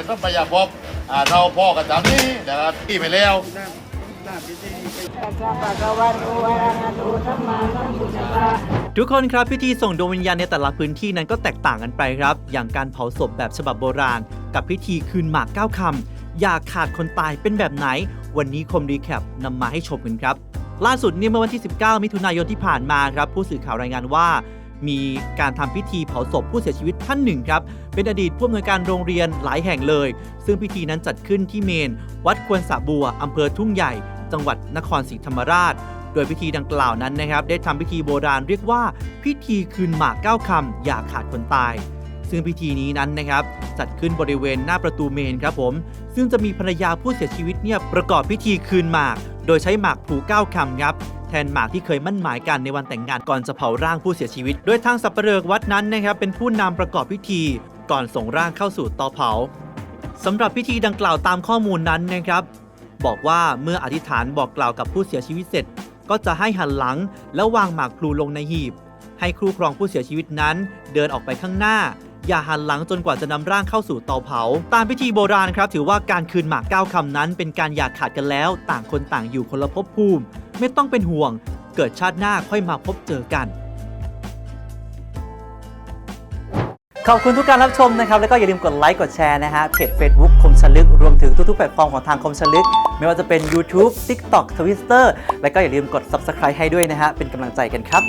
ในต้นพยาพอ่าเราพ่อกันตามนี้นะครับที่ไปแล้วทุกคนครับพิธีส่งดวงวิญญาณในแต่ละพื้นที่นั้นก็แตกต่างกันไปครับ อย่างการเผาศพแบบฉบับโบราณ กับพิธีคืนหมากเก้าคำอย่าขาดคนตายเป็นแบบไหน วันนี้คมรีแคปนำมาให้ชมกันครับ ล่าสุดเนี่ยเมื่อวันที่ 19 มิถุนายนที่ผ่านมาครับ ผู้สื่อข่าวรายงานว่า มีการทำพิธีเผาศพผู้เสียชีวิตท่านหนึ่งครับ เป็นอดีตผู้อำนวยการโรงเรียนหลายแห่งเลย ซึ่งพิธีนั้นจัดขึ้นที่เมน วัดควนสะบัวอำเภอทุ่งใหญ่ จังหวัดนครศรีธรรมราช โดยพิธีดังกล่าวนั้นนะครับ ได้ทำพิธีโบราณเรียกว่า พิธีคืนหมากเก้าคำอย่าขาดคนตายซึ่งพิธีนี้นั้นนะครับ จัดขึ้นบริเวณหน้าประตูเมนครับผม ซึ่งจะมีภรรยาผู้เสียชีวิตเนี่ยประกอบพิธีคืนหมาก โดยใช้หมากพลูเก้าคำครับ แทนหมากที่เคยมั่นหมายกันในวันแต่งงานก่อนจะเผาร่างผู้เสียชีวิต โดยทางสับเปลือกวัดนั้นนะครับเป็นผู้นำประกอบพิธี ก่อนส่งร่างเข้าสู่เตาเผาสำหรับพิธีดังกล่าวตามข้อมูลนั้นนะครับบอกว่าเมื่ออธิษฐานบอกกล่าวกับผู้เสียชีวิตเสร็จ ก็จะให้หันหลังแล้ววางหมากพลูลงในหีบ ให้ครูครองผู้เสียชีวิตนั้น เดินออกไปข้างหน้า อย่าหันหลังจนกว่าจะนำร่างเข้าสู่เตาเผา ตามพิธีโบราณครับ ถือว่าการคืนหมากเก้าคำนั้น เป็นการอย่าขาดกันแล้ว ต่างคนต่างอยู่คนละภพภูมิ ไม่ต้องเป็นห่วง เกิดชาติหน้าค่อยมาพบเจอกัน ขอบคุณทุกการรับชมนะครับ แล้วก็อย่าลืมกดไลค์กดแชร์นะฮะเพจ Facebook คมชลึก รวมถึงทุกๆแพลตฟอร์มของทางคมชลึก ไม่ว่าจะเป็น YouTube TikTok Twitter แล้วก็อย่าลืมกด Subscribe ให้ด้วยนะฮะเป็นกำลังใจกันครับ